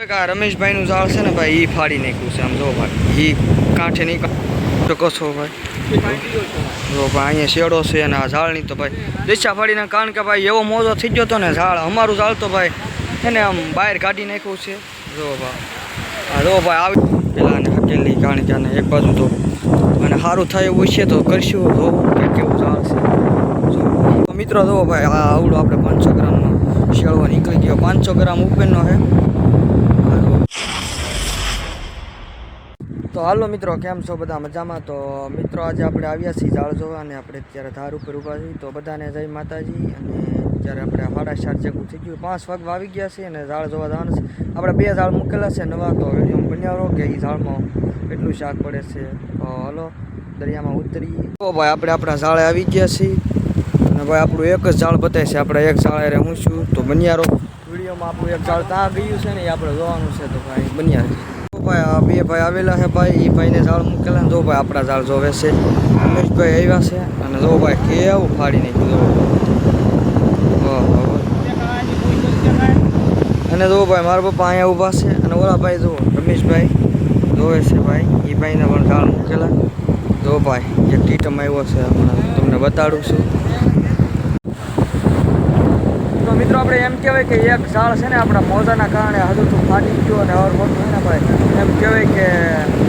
રમેશભાઈનું ઝાડ છે ને ભાઈ એ ફાડી નાખ્યું છે. આમ જો ભાઈ એ કાંઠે નહીં તો છો ભાઈ. જો ભાઈ અહીંયા શેડો છે અને આ ઝાડની તો ભાઈ દિશા ફાડીને કારણ કે ભાઈ એવો મોજો થઈ ગયો હતો ને ઝાડ અમારું ઝાડ તો ભાઈ એને આમ બહાર કાઢી નાખ્યું છે. જો ભાઈ જો ભાઈ આવી પેલા ને હકેલી કારણ કે આને એક બાજુ તો અને સારું થાય એવું છે તો કરશું. જો કે કેવું ઝાડ છે. મિત્રો જો ભાઈ આ આવડો આપણે પાંચસો ગ્રામનો શેળવો નીકળી ગયો. પાંચસો ગ્રામ ઉપરનો છે. તો હાલો મિત્રો, કેમ છો બધા? મજામાં? તો મિત્રો, આજે આપણે આવ્યા છીએ ઝાડ જોવા અને આપણે અત્યારે ધાર ઉપર ઊભા છીએ. તો બધાને જય માતાજી. અને અત્યારે આપણે સાડા ચાર જેવું થઈ ગયું. પાંચ વાગવા આવી ગયા છે અને ઝાડ જોવા જવાનું છે. આપણે બે ઝાડ મૂકેલા છે, નવા. તો વીડિયો બન્યા કે એ ઝાડમાં કેટલું શાક પડે છે. તો હાલો, દરિયામાં ઉતરી તો ભાઈ, આપણે આપણા ઝાડે આવી ગયા છીએ. અને ભાઈ, આપણું એક જ ઝાડ બતાવે છે. આપણે એક ઝાડ અરે હું છું. તો બન્યા રહો. વિડીયોમાં આપણું એક ઝાડ ત્યાં ગયું છે ને એ આપણે જોવાનું છે. તો ભાઈ, બન્યા તો ભાઈ, આ બે ભાઈ આવેલા છે ભાઈ એ ભાઈને ઝાડ મૂકેલા ને જો ભાઈ આપણા ઝાડ જોવે છે. રમેશભાઈ આવ્યા છે અને જો ભાઈ કેવું ફાડી નાખ્યું અને જો ભાઈ મારા પપ્પા અહીંયા ઊભા છે અને ઓલા ભાઈ જુઓ રમેશભાઈ જોવે છે ભાઈ એ ભાઈને પણ ઝાડ મૂકેલા. જો ભાઈ, એક ટીટમ આવ્યો છે હમણાં, તમને બતાડું છું. મિત્રો, આપણે એમ કહેવાય કે એક ઝાડ છે ને આપણા મોજાના કારણે હજુ તો ફાટી ગયો અને હવે મોટું છે ને ભાઈ, એમ કહેવાય કે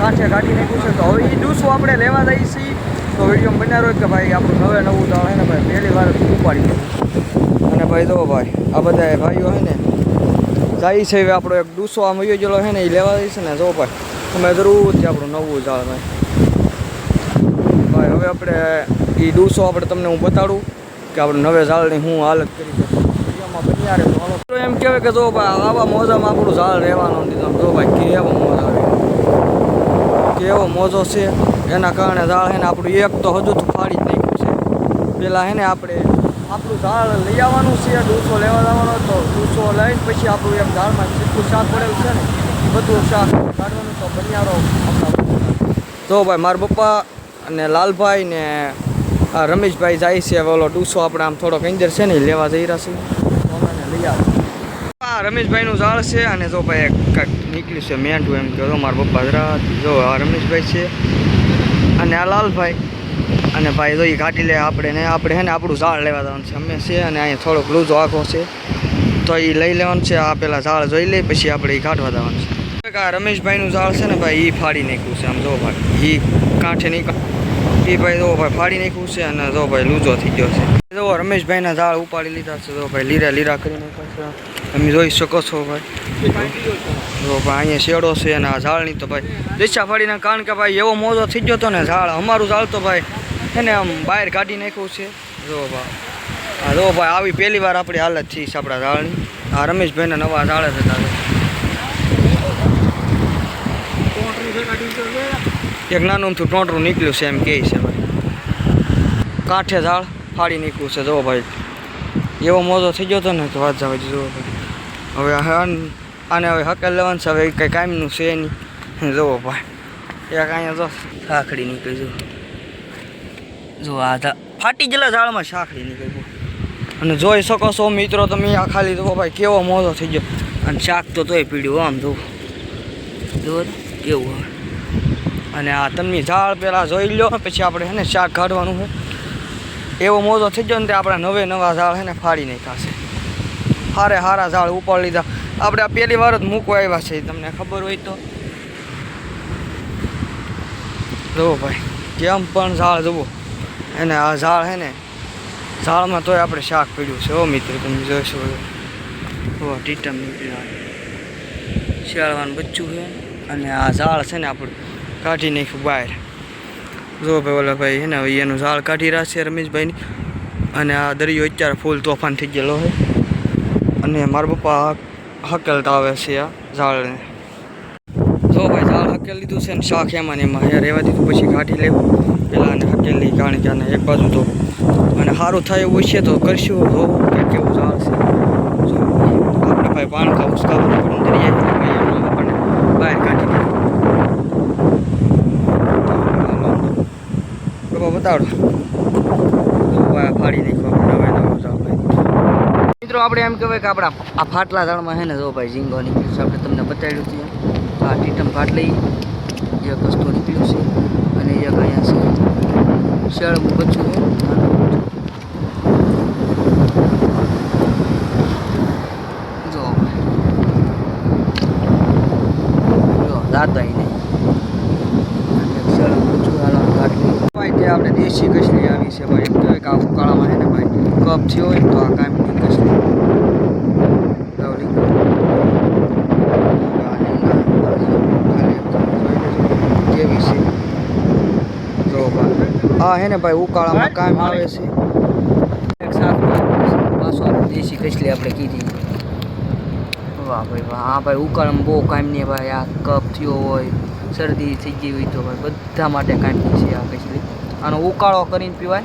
કાંઠે કાઢી નાખ્યું છે. તો હવે એ ડૂસું આપણે લેવા જઈએ છીએ. તો વીડિયો બન્યા રહ્યો કે ભાઈ, આપણું નવે નવું ઝાડ છે ને ભાઈ, પહેલી વાર ઉપાડી દીધું અને ભાઈ જો ભાઈ, આ બધા ભાઈઓ હોય ને, જાય છે હવે આપણો એક ડૂસો આમ વયો ગયેલો છે ને એ લેવા જઈશ ને જો ભાઈ તમે જરૂરથી આપણું નવું ઝાડ ભાઈ. ભાઈ, હવે આપણે એ ડૂસો આપણે તમને હું બતાડું કે આપણે નવે ઝાડની હું હાલત કરી છે વિડીયોમાં એમ કહેવાય કે જો ભાઈ આવા મોજામાં આપણું ઝાડ રહેવાનું નથી જો ભાઈ કેવો મોજ આવે કેવો મોજો છે. એના કારણે ઝાડ ને આપણું એક તો હજુ ફાડી જ નાખ્યું છે. પેલા હે ને આપણે આપણું ઝાડ લઈ આવવાનું છે, ડૂસો લેવા જવાનો તો ડૂસો લઈને પછી આપણું એક ઝાડમાં જેટલું શાક પડેલું છે ને બધું શાક કાઢવાનું તો બનિયારો તો ભાઈ મારા પપ્પા અને લાલભાઈ ને રમેશભાઈ જાય છે ઓલો ડૂસો આપણે આમ થોડોક અંદર છે ને લેવા જઈ રહ્યા છે તો અમે એને લઈ આવે આ રમેશભાઈનું ઝાડ છે અને જો ભાઈ કાંઈક નીકળ્યું છે મેંઢું એમ કહો મારા પપ્પા જરા જો આ રમેશભાઈ છે અને આ લાલભાઈ. અને ભાઈ જો એ કાઢી લે આપણે ને, આપણે હે ને આપણું ઝાડ લેવા જવાનું છે. અમે છે અને અહીંયા થોડોક લૂઝો આખો છે. તો એ લઈ લેવાનું છે, આ પેલા ઝાડ જોઈ લઈ પછી આપણે એ કાઢવા જવાનું છે. આ રમેશભાઈનું ઝાડ છે ને ભાઈ એ ફાડી નાખ્યું છે આમ જો ભાઈ એ કાંઠે નહીં એ ભાઈ જો ભાઈ ફાડી નાખ્યું છે અને જો ભાઈ લૂઝો થઈ ગયો છે. જો રમેશભાઈના ઝાડ ઉપાડી લીધા છે, જો ભાઈ લીરા લીરા કરી નાખ્યા છે. તમે જોઈ શકો છો ભાઈ. જો ભાઈ અહીંયા શેડો છે અને આ ઝાડની તો ભાઈ દિશા ફાડીને કારણ કે ભાઈ એવો મોજો થઈ ગયો હતો ને ઝાડ, અમારું ઝાડ તો ભાઈ એને આમ બહાર કાઢી નાખ્યું છે. જો ભાઈ હા જો ભાઈ આવી પહેલી વાર આપણી હાલત થઈ છે આપણા ઝાડની. આ રમેશભાઈના નવા ઝાડ હતા. એક નાનું અમથું ટોંટરું નીકળ્યું છે એમ કહે છે ભાઈ. કાંઠે ઝાડ. ફાડી નીકળ્યું છે. જુઓ ભાઈ, એવો મોજો થઈ ગયો હતો ને, તો વાત જવા જુઓ ભાઈ. હવે આને હવે હકેલ લેવાનું છે, હવે કંઈ કામનું છે નહીં. જુઓ ભાઈ, એક અહીંયા જો સાખડી નીકળી જો. જો આ ફાટી ગયેલા ઝાડમાં સાખડી નીકળી અને જોઈ શકો છો મિત્રો તમે આ ખાલી જુઓ ભાઈ, કેવો મોજો થઈ ગયો. અને શાક તો તોય પીડ્યું, આમ જુઓ જુઓ કેવું અને આ તમે ઝાડ પહેલાં જોઈ લો પછી આપણે હે ને શાક કાઢવાનું છે. એવો મોજો થઈ ગયો ને તે આપણા નવે નવા ઝાડ છે ને ફાડી નાખાશે હારે હારા ઝાડ ઉપાડી લીધા. આપણે આ પહેલી વાર જ મૂકવા આવ્યા છે, તમને ખબર હોય તો. જુઓ ભાઈ કેમ પણ ઝાડ જુઓ અને આ ઝાડ છે ને, ઝાડમાં તોય આપણે શાક પીડ્યું છે. ઓ મિત્ર, તમે જોઈશો ઓ ટીટમ શિયાળવાનું બચ્ચું છે અને આ ઝાડ છે ને આપણું કાઢી નાખ્યું બહાર. જો ભાઈ ઓલા ભાઈ હેને એનું ઝાડ કાઢી છે રમેશભાઈની. અને આ દરિયો અત્યારે ફૂલ તોફાન થઈ ગયેલો હોય અને મારા પપ્પા હકેલતા આવે છે આ ઝાડને. જો ભાઈ ઝાડ હકેલ લીધું છે ને શાખ એમાં. ને એમાં રહેવા દીધું, પછી કાઢી લેવું. પેલા હકેલી, કારણ કે આને એક બાજુ તો અને સારું થાય એવું છે તો કરશું. જોવું કે કેવું ઝાડ છે. આપણે ભાઈ પાણ ખાવું ખાવું પણ દરિયા એટલે ભાઈ એમાં આપણને બહાર કાઢી દે બાબા બતાડો ફાડી મિત્રો, આપણે એમ કહેવાય કે આપણા આ ફાટલા ઝાડમાં છે ને, જો ભાઈ, ઝીંગો નીકળ્યું છે. આપણે તમને બતાડ્યું હતું આ ટીટમ ફાટલી, એક વસ્તુ નીકળ્યું છે. અને એક અહીંયા છે શેળવું બચ્ચું છે જો જો દાદા નહીં. આપણે દેશી કસલી આવી છે ભાઈ. એમ કહેવાય કે આ ઉકાળામાં છે ને ભાઈ, કપ થયો હોય તો આ કામની કસલી કેવી છે? જો ભાઈ. આ હે ને ભાઈ, ઉકાળામાં કામ આવે છે. દેશી કસલી આપણે કીધી. વાહ ભાઈ, વાહ. હા ભાઈ ઉકાળામાં બહુ કામ નહીં ભાઈ. આ કપ થયો હોય, શરદી થઈ ગઈ હોય તો ભાઈ, બધા માટે કામની છે આ કસલી આનો ઉકાળો કરીને પીવાય.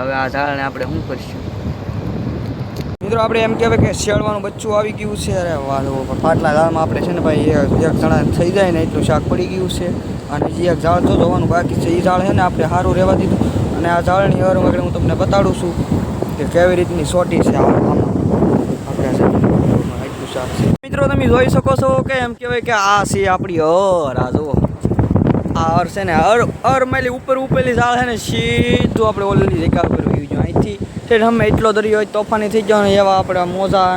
હવે આ ઝાડને આપણે શું કરીશું? મિત્રો, આપણે એમ કહેવાય કે શેળવાનું બચ્ચું આવી ગયું છે. અરે વાહ પાટલા ઝાડમાં આપણે છે ને ભાઈ, એક જણા થઈ જાય ને એટલું શાક પડી ગયું છે. અને જે એક ઝાડ તો જોવાનું બાકી છે એ ઝાડ છે ને આપણે સારું રહેવા દીધું. અને આ ઝાડની હર વગેરે હું તમને બતાડું છું કે કેવી રીતની સોટી છે આમાં. છે મિત્રો, તમે જોઈ શકો છો કે એમ કહેવાય કે આ છે આપણી હર. આ જુઓ. આ હર છે ને, હર હર મેલી ઉપર ઉપેલી ઝાડ છે ને, સીધું આપણે ઓલરેડી જગ્યા કરવી વયું જો અહીંથી તે અમે એટલો દરિયો હોય તોફાની થઈ ગયો ને, એવા આપણે મોજા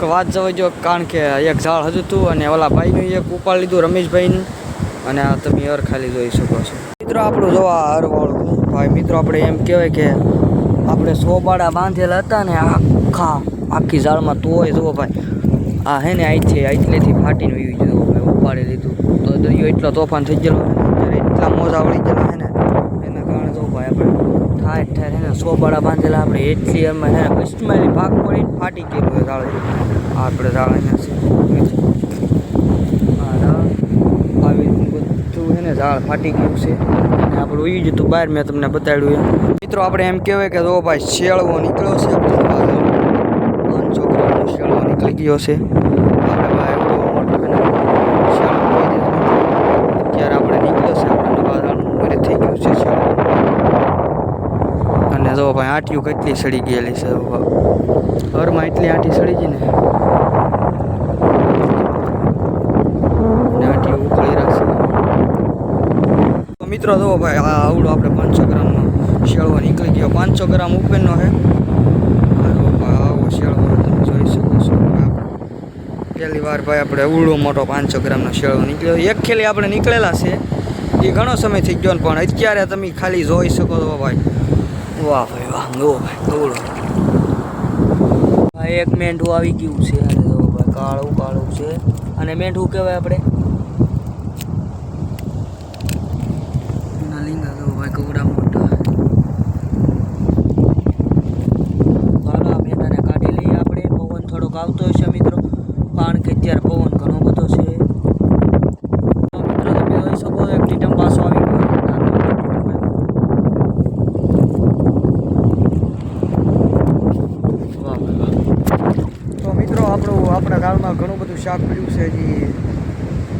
કે વાત જવા જો કારણ કે એક ઝાડ હતું તું અને ઓલા ભાઈનું એક ઉપાડ લીધું, રમેશભાઈનું. અને આ તમે હર ખાલી જોઈ શકો છો. મિત્રો, આપણું જોવા હરવાળું ભાઈ, મિત્રો, આપણે એમ કહેવાય કે આપણે સોબાડા બાંધેલા હતા ને, આખા, આખી ઝાડમાં તોય જુઓ ભાઈ. આ હે ને અહીંથી અહીંથીથી ફાટીને વીવી જુઓ મેં ઉપાડી લીધું. તો દરિયો એટલો તોફાન થઈ ગયેલો ત્યારે એટલા મોજા વળી ગયેલા હે ને, એના કારણે તો ભાઈ આપણે થાય થાય હે ને સોબાડા બાંધેલા, આપણે એટલી અમે હે ને ભાગ પડીને ફાટી ગયેલું એ ઝાડ આપણે છે. ઝાડ આવી બધું છે ને, ઝાડ ફાટી ગયું છે. અને આપણું ઈ જ હતું બહાર મેં તમને બતાડ્યું મિત્રો, આપણે એમ કહેવાય કે જો ભાઈ શેળવો નીકળ્યો છે આપણે પાંચસો ગ્રામનો શેળવો નીકળી ગયો છે. અત્યારે આપણે નીકળ્યો છે, આપણે થઈ ગયું છે અને જો ભાઈ આંટીઓ કેટલી સડી ગયેલી છે ઘરમાં એટલી આંટી સડી ગઈ ને. આંટી ઉકળી રાખશે. મિત્રો જુઓ ભાઈ, આ આવડો આપણે પાંચસો ગ્રામનો શેળવો નીકળી ગયો. પાંચસો ગ્રામ ઉપરનો છે આ જુઓ ભાઈ આવો શેળવો તમે જોઈ શકો છો પહેલી વાર ભાઈ આપણે ઉડો મોટો પાંચસો ગ્રામનો શેળો નીકળ્યો. એક ખેલી આપણે નીકળેલા છે. એ ઘણો સમય થઈ ગયો ને પણ અત્યારે તમે ખાલી જોઈ શકો છો ભાઈ. વાહ ભાઈ, વાહ જુઓ ભાઈ ઉડો ભાઈ એક મેંઢું આવી ગયું છે. અને ભાઈ, કાળું કાળું છે. અને મેંઢું કહેવાય આપણે. ના લીંગા ભાઈ કવડા મોટા હાલો આ મેંઢાને કાઢી લઈએ આપણે પવન થોડોક આવતો હશે મિત્રો કારણ કે અત્યારે પવન ઘણો બધો છે તો મિત્રો તમે જોઈ શકો છો એક ટીટમ પાછો આવી ગયો નાનો વાહ ભાઈ વાહ તો મિત્રો આપણું ગામમાં ઘણું બધું શાક પડ્યું છે હજી.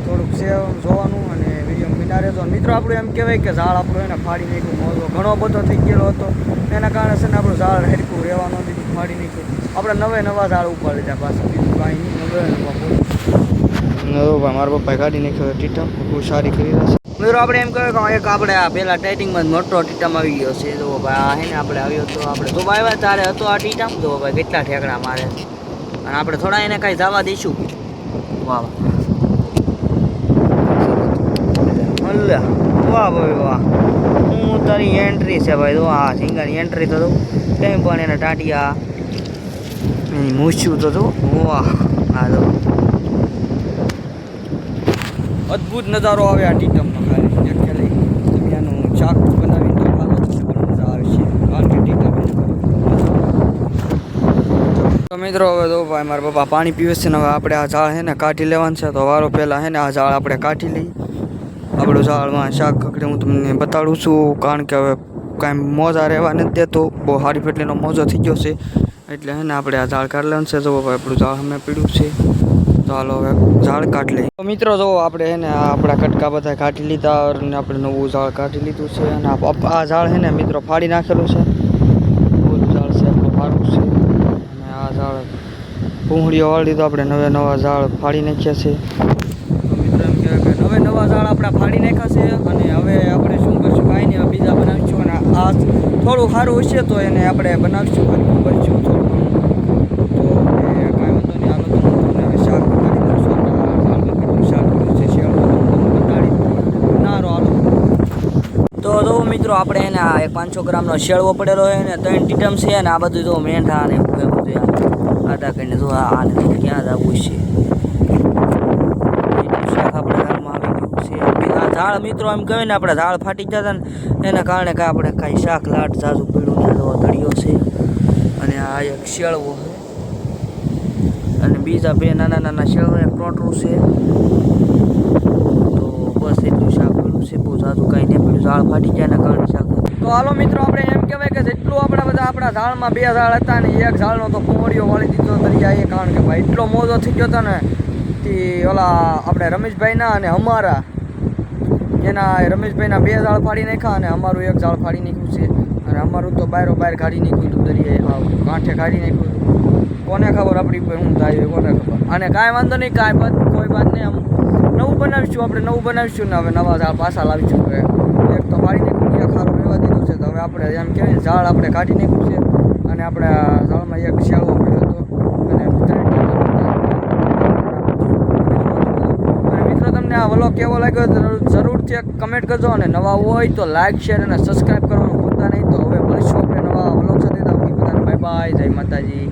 થોડુંક છે જોવાનું અને વીડિયો બિના રહેતો મિત્રો આપણું એમ કહેવાય કે ઝાડ આપણું એને ફાડી નાખ્યું મોજો ઘણો બધો થઈ ગયેલો હતો. એના કારણે છે ને આપણું ઝાડ હેરકું રહેવાનું બીજું ફાડી નાખ્યું. આપણે નવે નવા ઝાડ ઉપર લીધા પાછા બીજું કાંઈ નહીં નવે નવા બોલો મારા પપ્પાએ કાઢી નાખ્યો ટીટમ બહુ સારી કરી રહ્યા છે. મિત્રો આપણે એમ કહેવાય કે એક આપણે આ પહેલા ટાઇટિંગમાં મોટો ટીટમ આવી ગયો છે. તો ભાઈ આ હે ને આપણે આવ્યો તો આપણે તો આવ્યા ત્યારે હતો આ ટીટમ તો ભાઈ કેટલા ઠેકડા મારે અને આપણે થોડા એને કાંઈ જવા દઈશું. વાહ અલ્લા વાહ ભાઈ વાહ હું તારી એન્ટ્રી છે ભાઈ, તો આ સિંગાની એન્ટ્રી તો કંઈ પણ એને ટાટિયા, એની મૂછ્યું તો વાહ, આ તો. અદ્ભુત નજારો આવે આ ટીટમનો ખાલી એક ખાલી તમે આનું શાક બનાવીને તો ખાલો તો પણ મજા આવે છે કારણ કે ટીટમ તો મિત્રો, હવે તો ભાઈ મારા પપ્પા પાણી પીવે છે ને હવે આપણે આ ઝાડ છે ને કાઢી લેવાનું છે. તો વારો પહેલાં છે ને આ ઝાડ આપણે કાઢી લઈએ. આપણું ઝાડમાં શાક કકડી હું તમને બતાડું છું, કારણ કે હવે કાંઈ મોજા રહેવા નથી દેતો. બહુ હારી ફેટલીનો મોજો થઈ ગયો છે. એટલે હે ને આપણે આ ઝાડ કાઢી લેવાનું છે. તો આપણું ઝાડ અમે પીડ્યું છે. હાલો હવે ઝાડ કાઢી લઈએ. તો મિત્રો જો આપણે હે ને આપણા કટકા બધા કાઢી લીધા અને આપણે નવું ઝાડ કાઢી લીધું છે. અને આ આ ઝાડ હે ને મિત્રો, ફાડી નાખેલું છે ઓલું ઝાડ છે આપણું ફાડવું છે અને આ ઝાડ પૂંહળીઓ વાળી તો આપણે નવે નવા ઝાડ ફાડી નાખ્યા છે. મિત્રો એમ કહેવાય કે નવે નવા ઝાડ આપણે ફાડી નાખ્યા છે અને હવે આપણે શું કરશું? કાંઈ નહીં બીજા બનાવીશું અને આ થોડું સારું હશે તો એને આપણે બનાવીશું હરખું કરીશું થોડું તો તો મિત્રો, આપણે એને આ પાંચસો ગ્રામનો શેળવો પડેલો હોય ને, ત્રણ ટીટમ છે ને આ બધું જો મેંઢા ને બધું આ આદા કરીને જો આને ક્યાં જવું છે? ઝાડ મિત્રો એમ કહેવાય ને આપણે ઝાડ ફાટી જતા ને એના કારણે કાંઈ આપણે કાંઈ શાક, લાટ ઝાઝું પીળું ને તળિયો છે. અને આ એક શેળવો છે. અને બીજા બે નાના નાના શેળવો એક ટોટરું છે. તો બસ એટલું શાક પીળું છે. બહુ ઝાઝું કાંઈ નહીં પડ્યું ઝાડ ફાટી જાય એના કારણે શાક તો હાલો મિત્રો, આપણે કહેવાય કે જેટલું આપણા બધા આપણા ઝાડમાં બે ઝાડ હતા ને એક ઝાડનો તો ફોડીઓ વાળી દીધો દરિયા એ, કારણ કે ભાઈ એટલો મોજો થઈ ગયો હતો ને, તે ઓલા આપણે રમેશભાઈના અને અમારા, એના રમેશભાઈના બે ઝાડ ફાડી નાખ્યા અને અમારું એક ઝાડ ફાડી નાખ્યું છે. અને અમારું તો બાયરો બહાર કાઢી નાખ્યું હતું દરિયાએ, હા, કાંઠે કાઢી નાખ્યું હતું. કોને ખબર આપણી શું થાય કોને ખબર. અને કાંઈ વાંધો નહીં, કાંઈ વાત કોઈ વાત નહીં, આમ નવું બનાવીશું, આપણે નવું બનાવીશું ને હવે નવા ઝાડ પાછા લાવીશું એક તો પાડી નાખ્યું એક ખારું રહેવા દીધું છે તો આપણે એમ કહેવાય ઝાડ આપણે કાઢી નાખ્યું છે અને આપણે ઝાડમાં એક શેળવો પડ્યો હતો અને મિત્રો, તમને આ વલો કેવો લાગ્યો જરૂરથી કમેન્ટ કરજો અને નવા હોય તો લાઈક શેર અને સબસ્ક્રાઈબ કરવાનું ભૂલતા નહીં. તો હવે મળીશું આપણે નવા વલો સાથે. બાય બાય જય માતાજી.